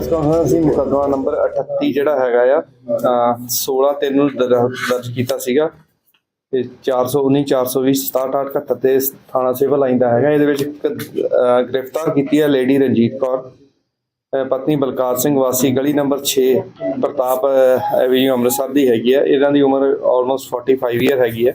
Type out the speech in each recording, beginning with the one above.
ਕਹਾਂ ਸੀ ਮੁਕੱਦਮਾ ਨੰਬਰ 38 ਜਿਹੜਾ ਹੈਗਾ ਆ ਅਹ 16 ਤਿੰਨ ਨੂੰ ਦਰਜ ਕੀਤਾ ਸੀਗਾ। ਤੇ 419 420 6778 ਤੇ ਥਾਣਾ ਸਿਵਲ ਲਾਈਨ ਦਾ ਹੈਗਾ। ਇਹਦੇ ਵਿੱਚ ਇੱਕ, ਗ੍ਰਿਫਤਾਰ ਕੀਤੀ ਹੈ ਲੇਡੀ ਰਣਜੀਤ ਕੌਰ ਪਤਨੀ ਬਲਕਾਰ ਸਿੰਘ ਵਾਸੀ ਗਲੀ ਨੰਬਰ 6 ਪ੍ਰਤਾਪ ਐਵੀਨਿਊ ਅੰਮ੍ਰਿਤਸਰ ਦੀ ਹੈਗੀ ਹੈ ਇਹਨਾਂ ਦੀ ਉਮਰ ਆਲਮੋਸਟ 45 ਇਅਰ ਹੈਗੀ ਹੈ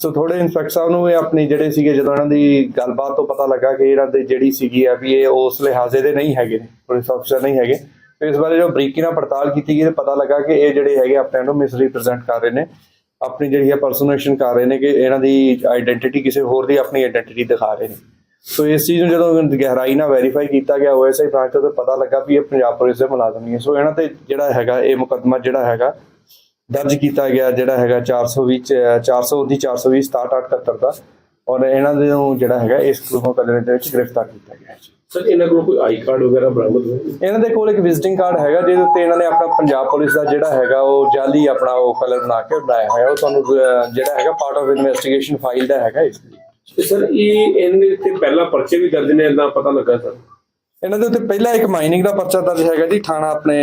ਸੋ ਥੋੜੇ ਇੰਸਪੈਕਟਰ ਸਾਹਿਬ ਨੂੰ ਇਹ ਆਪਣੀ ਜਿਹੜੇ ਸੀਗੇ ਜਦੋਂ ਇਹਨਾਂ ਦੀ ਗੱਲਬਾਤ ਤੋਂ ਪਤਾ ਲੱਗਾ ਕਿ ਇਹਨਾਂ ਦੇ ਜਿਹੜੀ ਸੀਗੀ ਆ ਵੀ ਇਹ ਉਸ ਲਿਹਾਜ਼ੇ ਦੇ ਨਹੀਂ ਹੈਗੇ ਨੇ ਪੁਲਿਸ ਅਫਸਰ ਨਹੀਂ ਹੈਗੇ ਇਸ ਬਾਰੇ ਜੋ ਬਰੀਕੀ ਨਾਲ ਪੜਤਾਲ ਕੀਤੀ ਗਈ ਤੇ ਪਤਾ ਲੱਗਾ ਕਿ ਇਹ ਜਿਹੜੇ ਹੈਗੇ ਆਪਣੇ ਨੂੰ ਮਿਸਰੀਪ੍ਰੈਜ਼ੈਂਟ ਕਰ ਰਹੇ ਨੇ, ਆਪਣੀ ਜਿਹੜੀ ਹੈ ਪਰਸਨੇਸ਼ਨ ਕਰ ਰਹੇ ਨੇ ਕਿ ਇਹਨਾਂ ਦੀ ਆਇਡੈਂਟੀਟੀ ਕਿਸੇ ਹੋਰ ਦੀ ਆਪਣੀ ਆਇਡੈਂਟੀਟੀ ਦਿਖਾ ਰਹੇ ਨੇ। ਸੋ ਇਸ ਚੀਜ਼ ਨੂੰ ਜਦੋਂ ਗਹਿਰਾਈ ਨਾਲ ਵੈਰੀਫਾਈ ਕੀਤਾ ਗਿਆ ਓਐਸਆਈ ਬ੍ਰਾਂਚ ਤੋਂ ਤਾਂ ਪਤਾ ਲੱਗਾ ਵੀ ਇਹ ਪੰਜਾਬ ਪੁਲਿਸ ਦੇ ਮੁਲਾਜ਼ਮ ਨਹੀਂ ਹੈ ਸੋ ਇਹਨਾਂ ਤੇ ਜਿਹੜਾ ਹੈਗਾ, ਇਹ ਮੁਕੱਦਮਾ ਜਿਹੜਾ ਹੈਗਾ ਦਰਜ ਕੀਤਾ ਗਿਆ ਜਿਹੜਾ ਹੈਗਾ 420 ਚ 419 420 6778 ਦਾ ਔਰ ਇਹਨਾਂ ਦੇ ਨੂੰ ਜਿਹੜਾ ਹੈਗਾ ਇਸ ਕ੍ਰਿਮੀਨਲ ਕਲਰ ਦੇ ਵਿੱਚ ਗ੍ਰਿਫਤਾਰ ਕੀਤਾ ਗਿਆ ਹੈ। ਸਰ ਇਹਨਾਂ ਕੋਲ ਕੋਈ ਆਈ ਕਾਰਡ ਵਗੈਰਾ ਬਰਾਮਦ ਹੋਇਆ? ਇਹਨਾਂ ਦੇ ਕੋਲ ਇੱਕ ਵਿਜ਼ਿਟਿੰਗ ਕਾਰਡ ਹੈਗਾ ਜਿਹਦੇ ਉੱਤੇ ਇਹਨਾਂ ਨੇ ਆਪਣਾ ਪੰਜਾਬ ਪੁਲਿਸ ਦਾ ਜਿਹੜਾ ਹੈਗਾ ਉਹ ਜਾਲੀ ਆਪਣਾ ਉਹ ਕਲਰ ਬਣਾ ਕੇ ਬਣਾਇਆ ਹੋਇਆ। ਉਹ ਤੁਹਾਨੂੰ ਜਿਹੜਾ ਹੈਗਾ ਪਾਰਟ ਆਫ ਇਨਵੈਸਟੀਗੇਸ਼ਨ ਫਾਈਲ ਦਾ ਹੈਗਾ ਇਸ ਲਈ ਸਰ ਇਹ ਇਹਦੇ ਤੇ ਪਹਿਲਾਂ ਪਰਚੇ ਵੀ ਦਰਜ ਨੇ ਇਦਾਂ ਪਤਾ ਲੱਗਾ ਸਰ? ਇਹਨਾਂ ਦੇ ਉੱਤੇ ਪਹਿਲਾ ਇੱਕ ਮਾਈਨਿੰਗ ਦਾ ਪਰਚਾ ਦਰਜ ਹੈਗਾ ਜੀ ਥਾਣਾ ਆਪਣੇ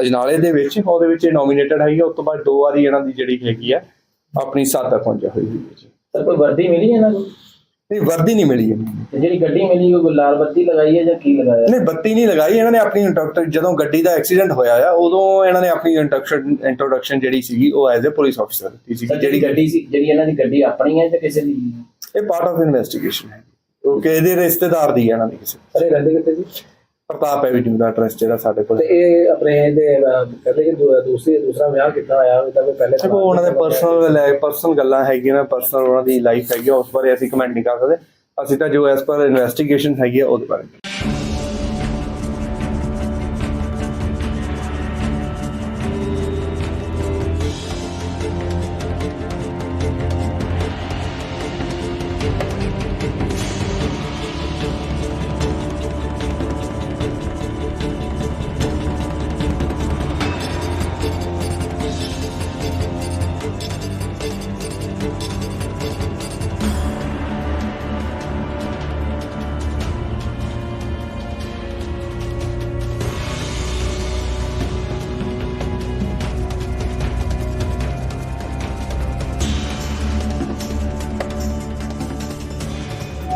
ਅਜਨਾਲੇ ਦੇ ਵਿੱਚ। ਉਹਦੇ ਵਿੱਚ ਨੋਮੀਨੇਟਡ ਹੈਗੀ ਉਸ ਤੋਂ ਬਾਅਦ ਦੋ ਵਾਰੀ ਇਹਨਾਂ ਦੀ ਜਿਹੜੀ ਹੈਗੀ ਆ ਆਪਣੀ ਸਾਦਾ ਪਹੁੰਚਾ ਹੋਈ ਹੈ ਜੀ। ਸਰ ਕੋਈ ਵਰਦੀ ਮਿਲੀ ਇਹਨਾਂ ਨੂੰ? ਨਹੀਂ ਵਰਦੀ ਨਹੀਂ ਮਿਲੀ। ਤੇ ਜਿਹੜੀ ਗੱਡੀ ਮਿਲੀ ਉਹ ਲਾਲ ਬੱਤੀ ਲਗਾਈ ਹੈ ਜਾਂ ਕੀ ਲਗਾਇਆ? ਨਹੀਂ ਬੱਤੀ ਨਹੀਂ ਲਗਾਈ ਇਹਨਾਂ ਨੇ ਆਪਣੀ ਇੰਟਰੋਡਕਸ਼ਨ ਜਦੋਂ ਗੱਡੀ ਦਾ ਐਕਸੀਡੈਂਟ ਹੋਇਆ ਆ ਉਦੋਂ ਇਹਨਾਂ ਨੇ ਆਪਣੀ ਇੰਟਰੋਡਕਸ਼ਨ ਇੰਟਰੋਡਕਸ਼ਨ ਜਿਹੜੀ ਸੀਗੀ ਉਹ ਐਜ਼ ਅ ਪੁਲਿਸ ਅਫਸਰ ਦਿੱਤੀ ਸੀ ਜਿਹੜੀ ਗੱਡੀ ਸੀ ਜਿਹੜੀ ਇਹਨਾਂ ਦੀ ਗੱਡੀ ਆਪਣੀ ਹੈ ਜਾਂ ਕਿਸੇ ਦੀ? ਇਹ ਪਾਰਟ ਆਫ ਇਨਵੈਸਟੀਗੇਸ਼ਨ ਹੈ। ਕਿਉਂਕਿ ਇਹਦੇ ਰਿਸ਼ਤੇਦਾਰ ਦੀ ਹੈ ਇਹਨਾਂ ਦੀ ਕਿਸੇ ਇਹ ਰਹਿੰਦੇ ਕਿੱਥੇ ਜੀ? ਪ੍ਰਤਾਪ ਐਵੀਨਿਊ ਦਾ ਐਡਰੈਸ ਜਿਹੜਾ ਸਾਡੇ ਕੋਲ ਤੇ ਇਹ ਆਪਣੇ ਅਹ, ਕਹਿੰਦੇ ਕਿ ਦੂ- ਦੂਸਰੀ ਦੂਸਰਾ ਵਿਆਹ ਕਿੱਦਾਂ ਹੋਇਆ ਇਹਦਾ ਕੋਈ ਪਹਿਲੇ ਦੇਖੋ ਉਹਨਾਂ ਦੇ ਪਰਸਨਲ ਪਰਸਨਲ ਗੱਲਾਂ ਹੈਗੀਆਂ ਪਰਸਨਲ ਉਹਨਾਂ ਦੀ ਲਾਈਫ ਹੈਗੀ ਆ, ਉਸ ਬਾਰੇ ਅਸੀਂ ਕਮੈਂਟ ਨਹੀਂ ਕਰ ਸਕਦੇ। ਅਸੀਂ ਤਾਂ ਜੋ ਐਸ ਪਰ ਇਨਵੈਸਟੀਗੇਸ਼ਨ ਹੈਗੀ ਆ ਉਹਦੇ ਬਾਰੇ।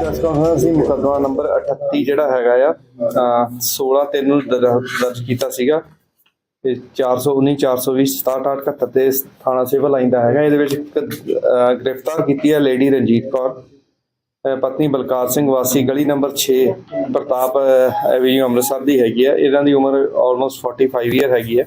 ਜਸ ਕਹਾਂ ਸੀ ਮੁਕੱਦਮਾ ਨੰਬਰ 38 ਜਿਹੜਾ ਹੈਗਾ ਆ ਅਹ 16 ਤਿੰਨ ਨੂੰ ਦਰਜ ਕੀਤਾ ਸੀਗਾ। ਤੇ 419 420 6778 ਤੇ ਥਾਣਾ ਸਿਵਲ ਲਾਈਨ ਦਾ ਹੈਗਾ। ਇਹਦੇ ਵਿੱਚ ਇੱਕ, ਗ੍ਰਿਫਤਾਰ ਕੀਤੀ ਹੈ ਲੇਡੀ ਰਣਜੀਤ ਕੌਰ। ਪਤਨੀ ਬਲਕਾਰ ਸਿੰਘ ਵਾਸੀ ਗਲੀ ਨੰਬਰ 6 ਪ੍ਰਤਾਪ ਐਵੀਨਿਊ ਅੰਮ੍ਰਿਤਸਰ ਦੀ ਹੈਗੀ ਹੈ ਇਹਨਾਂ ਦੀ ਉਮਰ ਆਲਮੋਸਟ 45 ਇਅਰ ਹੈਗੀ ਹੈ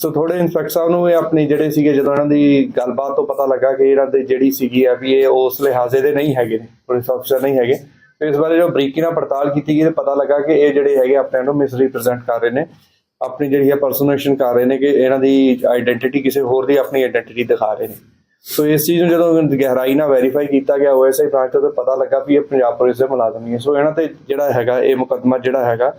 ਸੋ ਥੋੜੇ ਇੰਸਪੈਕਟਰ ਸਾਹਿਬ ਨੂੰ ਇਹ ਆਪਣੀ ਜਿਹੜੇ ਸੀਗੇ, ਜਦੋਂ ਇਹਨਾਂ ਦੀ ਗੱਲਬਾਤ ਤੋਂ ਪਤਾ ਲੱਗਾ ਕਿ ਇਹਨਾਂ ਦੇ ਜਿਹੜੀ ਸੀਗੀ ਆ ਵੀ ਇਹ ਉਸ ਲਿਹਾਜ਼ੇ ਦੇ ਨਹੀਂ ਹੈਗੇ ਨੇ ਪੁਲਿਸ ਅਫਸਰ ਨਹੀਂ ਹੈਗੇ, ਤੇ ਇਸ ਬਾਰੇ ਜੋ ਬਰੀਕੀ ਨਾਲ ਪੜਤਾਲ ਕੀਤੀ ਗਈ ਤੇ ਪਤਾ ਲੱਗਾ ਕਿ ਇਹ ਜਿਹੜੇ ਹੈਗੇ ਆਪਣੇ ਨੂੰ ਮਿਸਰੀਪ੍ਰੈਜ਼ੈਂਟ ਕਰ ਰਹੇ ਨੇ, ਆਪਣੀ ਜਿਹੜੀ ਹੈ ਪਰਸਨੇਸ਼ਨ ਕਰ ਰਹੇ ਨੇ ਕਿ ਇਹਨਾਂ ਦੀ ਆਇਡੈਂਟੀਟੀ ਕਿਸੇ ਹੋਰ ਦੀ ਆਪਣੀ ਆਇਡੈਂਟੀਟੀ ਦਿਖਾ ਰਹੇ ਨੇ। ਸੋ ਇਸ ਚੀਜ਼ ਨੂੰ ਜਦੋਂ ਗਹਿਰਾਈ ਨਾਲ ਵੈਰੀਫਾਈ ਕੀਤਾ ਗਿਆ ਓਐਸਆਈ ਬ੍ਰਾਂਚ ਤੋਂ ਤਾਂ ਪਤਾ ਲੱਗਾ ਵੀ ਇਹ ਪੰਜਾਬ ਪੁਲਿਸ ਦੇ ਮੁਲਾਜ਼ਮ ਨਹੀਂ ਹੈ। ਸੋ ਇਹਨਾਂ ਤੇ ਜਿਹੜਾ ਹੈਗਾ, ਇਹ ਮੁਕੱਦਮਾ ਜਿਹੜਾ ਹੈਗਾ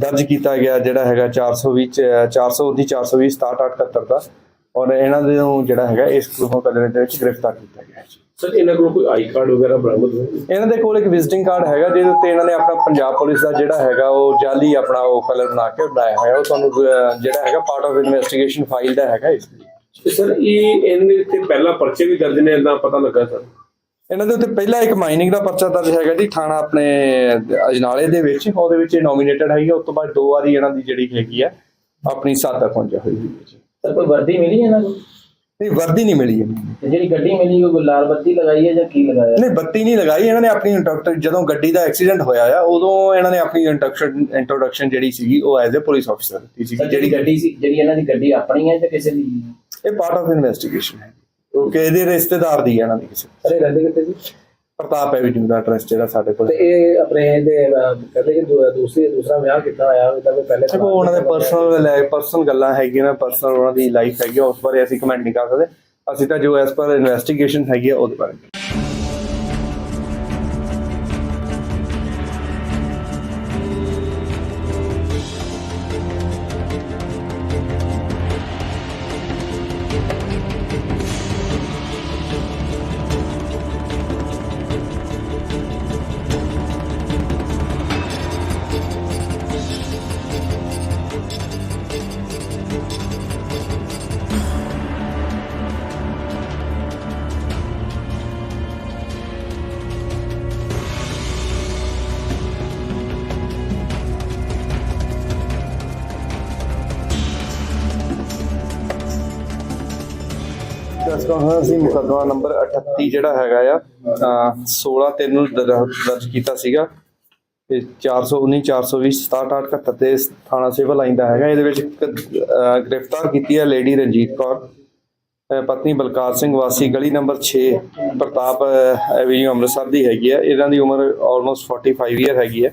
ਦਰਜ ਕੀਤਾ ਗਿਆ ਜਿਹੜਾ ਹੈਗਾ 420 ਚ 419 420 6778 ਦਾ ਔਰ ਇਹਨਾਂ ਦੇ ਨੂੰ ਜਿਹੜਾ ਹੈਗਾ ਇਸ ਕ੍ਰਿਮੀਨਲ ਕਲਰ ਦੇ ਵਿੱਚ ਗ੍ਰਿਫਤਾਰ ਕੀਤਾ ਗਿਆ ਹੈ। ਸਰ ਇਹਨਾਂ ਕੋਲ ਕੋਈ ਆਈ ਕਾਰਡ ਵਗੈਰਾ ਬਰਾਮਦ ਹੋਇਆ? ਇਹਨਾਂ ਦੇ ਕੋਲ ਇੱਕ ਵਿਜ਼ਿਟਿੰਗ ਕਾਰਡ ਹੈਗਾ ਜਿਹਦੇ ਉੱਤੇ ਇਹਨਾਂ ਨੇ ਆਪਣਾ ਪੰਜਾਬ ਪੁਲਿਸ ਦਾ ਜਿਹੜਾ ਹੈਗਾ ਉਹ ਜਾਲੀ ਆਪਣਾ ਉਹ ਕਲਰ ਬਣਾ ਕੇ ਬਣਾਇਆ ਹੋਇਆ। ਉਹ ਤੁਹਾਨੂੰ ਜਿਹੜਾ ਹੈਗਾ ਪਾਰਟ ਆਫ ਇਨਵੈਸਟੀਗੇਸ਼ਨ ਫਾਈਲ ਦਾ ਹੈਗਾ ਇਸ ਸਰ ਇਹ ਇਹਦੇ ਤੇ ਪਹਿਲਾਂ ਪਰਚੇ ਵੀ ਦਰਜ ਨੇ ਇਦਾਂ ਪਤਾ ਲੱਗਾ ਸਰ? ਇਹਨਾਂ ਦੇ ਉੱਤੇ ਪਹਿਲਾ ਇੱਕ ਮਾਈਨਿੰਗ ਦਾ ਪਰਚਾ ਦਰਜ ਹੈਗਾ ਜੀ ਥਾਣਾ ਆਪਣੇ ਅਜਨਾਲੇ ਦੇ ਵਿੱਚ। ਉਹਦੇ ਵਿੱਚ ਨੋਮੀਨੇਟਡ ਹੈਗੀ ਉਸ ਤੋਂ ਬਾਅਦ ਦੋ ਵਾਰੀ ਇਹਨਾਂ ਦੀ ਜਿਹੜੀ ਹੈਗੀ ਆ ਆਪਣੀ ਸਾਦਾ ਪਹੁੰਚਿਆ ਹੋਈ ਹੈ ਜੀ। ਸਰ ਕੋਈ ਵਰਦੀ ਮਿਲੀ ਇਹਨਾਂ ਨੂੰ? ਨਹੀਂ ਵਰਦੀ ਨਹੀਂ ਮਿਲੀ ਤੇ ਜਿਹੜੀ ਗੱਡੀ ਮਿਲੀ ਉਹ ਲਾਲ ਬੱਤੀ ਲਗਾਈ ਹੈ ਜਾਂ ਕੀ ਲਗਾਇਆ? ਨਹੀਂ ਬੱਤੀ ਨਹੀਂ ਲਗਾਈ ਇਹਨਾਂ ਨੇ ਆਪਣੀ ਇੰਟਰੋਡਕਟ ਜਦੋਂ ਗੱਡੀ ਦਾ ਐਕਸੀਡੈਂਟ ਹੋਇਆ ਆ ਉਦੋਂ ਇਹਨਾਂ ਨੇ ਆਪਣੀ ਇੰਟਰੋਡਕਸ਼ਨ ਇੰਟਰੋਡਕਸ਼ਨ ਜਿਹੜੀ ਸੀਗੀ ਉਹ ਐਜ਼ ਅ ਪੁਲਿਸ ਅਫਸਰ ਦਿੱਤੀ ਸੀ ਜਿਹੜੀ ਗੱਡੀ ਸੀ ਜਿਹੜੀ ਇਹਨਾਂ ਦੀ ਗੱਡੀ ਆਪਣੀ ਹੈ ਜਾਂ ਕਿਸੇ ਦੀ? ਇਹ ਪਾਰਟ ਆਫ ਇਨਵੈਸਟੀਗੇਸ਼ਨ ਹੈ। ਕਿਉਂਕਿ ਇਹਦੇ ਰਿਸ਼ਤੇਦਾਰ ਦੀ ਹੈ ਇਹਨਾਂ ਦੀ ਕਿਸੇ ਇਹ ਰਹਿੰਦੇ ਕਿੱਥੇ ਜੀ? ਪ੍ਰਤਾਪ ਐਵੀਨਿਊ ਦਾ ਐਡਰੈਸ ਜਿਹੜਾ ਸਾਡੇ ਕੋਲ ਤੇ ਇਹ ਆਪਣੇ ਇਹਦੇ ਅਹ, ਕਹਿੰਦੇ ਕਿ ਦੂ- ਦੂਸਰੀ ਦੂਸਰਾ ਵਿਆਹ ਕੀਤਾ ਹੋਇਆ ਇਹਦਾ ਕੋਈ ਪਹਿਲੇ ਦੇਖੋ ਉਹਨਾਂ ਦੇ ਪਰਸਨਲ ਪਰਸਨਲ ਗੱਲਾਂ ਹੈਗੀਆਂ ਨੇ ਪਰਸਨਲ ਉਹਨਾਂ ਦੀ ਲਾਈਫ ਹੈਗੀ ਆ, ਉਸ ਬਾਰੇ ਅਸੀਂ ਕਮੈਂਟ ਨਹੀਂ ਕਰ ਸਕਦੇ। ਅਸੀਂ ਤਾਂ ਜੋ ਐਸ ਪਰ ਇਨਵੈਸਟੀਗੇਸ਼ਨ ਹੈਗੀ ਆ ਉਹਦੇ ਬਾਰੇ। ਹਾਂ ਅਸੀਂ ਮੁਕੱਦਮਾ ਨੰਬਰ 38 ਜਿਹੜਾ ਹੈਗਾ ਆ, ਅਹ 16 ਤਿੰਨ ਨੂੰ ਦਰਜ ਕੀਤਾ ਸੀਗਾ। ਤੇ 419 420 6778 ਤੇ ਥਾਣਾ ਸਿਵਲ ਲਾਈਨ ਦਾ ਹੈਗਾ। ਇਹਦੇ ਵਿੱਚ ਗ੍ਰਿਫਤਾਰ ਕੀਤੀ ਹੈ ਲੇਡੀ ਰਣਜੀਤ ਕੌਰ ਪਤਨੀ ਬਲਕਾਰ ਸਿੰਘ ਵਾਸੀ, ਗਲੀ ਨੰਬਰ 6 ਪ੍ਰਤਾਪ ਐਵੀਨਿਊ ਅੰਮ੍ਰਿਤਸਰ ਦੀ ਹੈਗੀ ਹੈ ਇਹਨਾਂ ਦੀ ਉਮਰ ਆਲਮੋਸਟ 45 ਇਅਰ ਹੈਗੀ ਹੈ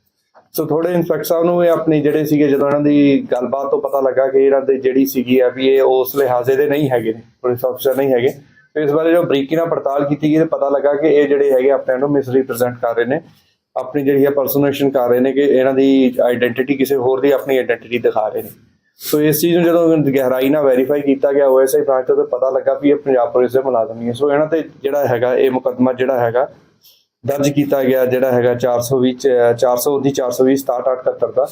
ਸੋ ਥੋੜੇ ਇੰਸਪੈਕਟਰ ਸਾਹਿਬ ਨੂੰ ਇਹ ਆਪਣੀ ਜਿਹੜੇ ਸੀਗੇ ਜਦੋਂ ਇਹਨਾਂ ਦੀ ਗੱਲਬਾਤ ਤੋਂ ਪਤਾ ਲੱਗਾ ਕਿ ਇਹਨਾਂ ਦੇ ਜਿਹੜੀ ਸੀਗੀ ਆ ਵੀ ਇਹ ਉਸ ਲਿਹਾਜ਼ੇ ਦੇ ਨਹੀਂ ਹੈਗੇ ਨੇ ਪੁਲਿਸ ਅਫਸਰ ਨਹੀਂ ਹੈਗੇ, ਤੇ ਇਸ ਬਾਰੇ ਜੋ ਬਰੀਕੀ ਨਾਲ ਪੜਤਾਲ ਕੀਤੀ ਗਈ ਤੇ ਪਤਾ ਲੱਗਾ ਕਿ ਇਹ ਜਿਹੜੇ ਹੈਗੇ ਆਪਣੇ ਨੂੰ ਮਿਸਰੀਪ੍ਰੈਜ਼ੈਂਟ ਕਰ ਰਹੇ ਨੇ, ਆਪਣੀ ਜਿਹੜੀ ਹੈ ਪਰਸਨੇਸ਼ਨ ਕਰ ਰਹੇ ਨੇ ਕਿ ਇਹਨਾਂ ਦੀ ਆਇਡੈਂਟੀਟੀ ਕਿਸੇ ਹੋਰ ਦੀ ਆਪਣੀ ਆਇਡੈਂਟੀਟੀ ਦਿਖਾ ਰਹੇ ਨੇ। ਸੋ ਇਸ ਚੀਜ਼ ਨੂੰ ਜਦੋਂ ਗਹਿਰਾਈ ਨਾਲ ਵੈਰੀਫਾਈ ਕੀਤਾ ਗਿਆ ਓਐਸਆਈ ਬ੍ਰਾਂਚ ਤੋਂ ਪਤਾ ਲੱਗਾ ਵੀ ਇਹ ਪੰਜਾਬ ਪੁਲਿਸ ਦੇ ਮੁਲਾਜ਼ਮ ਨਹੀਂ ਹੈ। ਸੋ ਇਹਨਾਂ ਤੇ ਜਿਹੜਾ ਹੈਗਾ, ਇਹ ਮੁਕੱਦਮਾ ਜਿਹੜਾ ਹੈਗਾ ਦਰਜ ਕੀਤਾ ਗਿਆ ਜਿਹੜਾ ਹੈਗਾ 420 ਚ- 419 420 6778 ਦਾ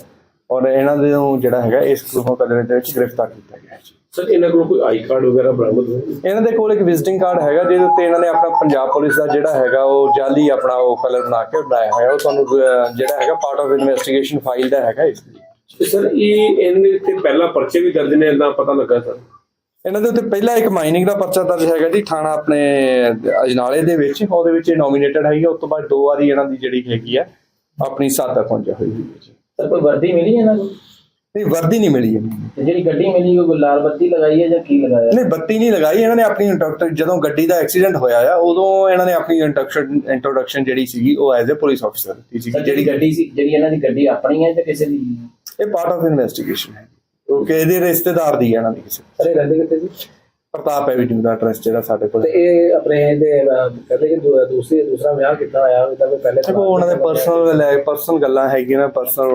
ਔਰ ਇਹਨਾਂ ਦੇ ਨੂੰ ਜਿਹੜਾ ਹੈਗਾ ਇਸ ਮੁਕੱਦਮੇ ਦੇ ਵਿੱਚ ਗ੍ਰਿਫਤਾਰ ਕੀਤਾ ਗਿਆ ਹੈ। ਸਰ ਇਹਨਾਂ ਕੋਲ ਕੋਈ ਆਈ ਕਾਰਡ ਵਗੈਰਾ ਬਰਾਮਦ ਹੋਏ ਇਹਨਾਂ ਦੇ ਕੋਲ ਇੱਕ ਵਿਜ਼ਿਟਿੰਗ ਕਾਰਡ ਹੈਗਾ ਜਿਹਦੇ ਉੱਤੇ ਇਹਨਾਂ ਨੇ ਆਪਣਾ ਪੰਜਾਬ ਪੁਲਿਸ ਦਾ ਜਿਹੜਾ ਹੈਗਾ ਉਹ ਜਾਲੀ ਆਪਣਾ ਉਹ ਕਲਰ ਬਣਾ ਕੇ ਬਣਾਇਆ ਹੋਇਆ। ਉਹ ਤੁਹਾਨੂੰ ਜਿਹੜਾ ਹੈਗਾ ਪਾਰਟ ਆਫ ਇਨਵੈਸਟੀਗੇਸ਼ਨ ਫਾਈਲ ਦਾ ਹੈਗਾ ਇਸ ਲਈ ਸਰ ਇਹ ਇਹਦੇ ਤੇ ਪਹਿਲਾਂ ਪਰਚੇ ਵੀ ਦਰਜ ਨੇ ਇਦਾਂ ਪਤਾ ਲੱਗਾ ਸਰ? ਇਹਨਾਂ ਦੇ ਉੱਤੇ ਪਹਿਲਾ ਇੱਕ ਮਾਈਨਿੰਗ ਦਾ ਪਰਚਾ ਦਰਜ ਹੈਗਾ ਜੀ ਥਾਣਾ ਆਪਣੇ ਅਜਨਾਲੇ ਦੇ ਵਿੱਚ। ਉਹਦੇ ਵਿੱਚ ਇਹ ਨੋਮੀਨੇਟਡ ਹੈਗੀ। ਉਸ ਤੋਂ ਬਾਅਦ ਦੋ ਵਾਰੀ ਇਹਨਾਂ ਦੀ ਜਿਹੜੀ ਹੈਗੀ ਆ ਆਪਣੀ ਸਾਦਾ ਪਹੁੰਚਿਆ ਹੋਈ ਹੈ ਜੀ। ਸਰ ਕੋਈ ਵਰਦੀ ਮਿਲੀ ਇਹਨਾਂ ਨੂੰ? ਨਹੀਂ ਵਰਦੀ ਨਹੀਂ ਮਿਲੀ ਤੇ ਜਿਹੜੀ ਗੱਡੀ ਮਿਲੀ ਉਹ ਲਾਲ ਬੱਤੀ ਲਗਾਈ ਹੈ ਜਾਂ ਕੀ ਲਗਾਇਆ? ਨਹੀਂ ਬੱਤੀ ਨਹੀਂ ਲਗਾਈ ਇਹਨਾਂ ਨੇ ਆਪਣੀ ਇੰਟਰੋਡਕਟ ਜਦੋਂ ਗੱਡੀ ਦਾ ਐਕਸੀਡੈਂਟ ਹੋਇਆ ਆ ਉਦੋਂ ਇਹਨਾਂ ਨੇ ਆਪਣੀ ਇੰਟਰੋਡਕਸ਼ਨ ਇੰਟਰੋਡਕਸ਼ਨ ਜਿਹੜੀ ਸੀਗੀ ਉਹ ਐਜ਼ ਅ ਪੁਲਿਸ ਅਫਸਰ ਦਿੱਤੀ ਸੀ ਜਿਹੜੀ ਗੱਡੀ ਸੀ ਜਿਹੜੀ ਇਹਨਾਂ ਦੀ ਗੱਡੀ ਆਪਣੀ ਹੈ ਜਾਂ ਕਿਸੇ ਦੀ? ਇਹ ਪਾਰਟ ਆਫ ਇਨਵੈਸਟੀਗੇਸ਼ਨ ਹੈ। ਕਿਉਂਕਿ ਇਹਦੇ ਰਿਸ਼ਤੇਦਾਰ ਦੀ ਹੈ ਇਹਨਾਂ ਦੀ ਕਿਸੇ ਇਹ ਰਹਿੰਦੇ ਕਿੱਥੇ ਜੀ? ਪ੍ਰਤਾਪ ਐਵੀਨਿਊ ਦਾ ਐਡਰੈਸ ਜਿਹੜਾ ਸਾਡੇ ਕੋਲ ਤੇ ਇਹ ਆਪਣੇ ਇਹਦੇ ਕਹਿੰਦੇ ਕਿ ਦੂਸਰੀ ਦੂਸਰਾ ਵਿਆਹ ਕੀਤਾ ਹੋਇਆ ਇਹਦਾ ਕੋਈ ਪਹਿਲੇ ਉਹਨਾਂ ਦੇ ਪਰਸਨਲ ਪਰਸਨਲ ਗੱਲਾਂ ਹੈਗੀਆਂ ਨੇ ਪਰਸਨਲ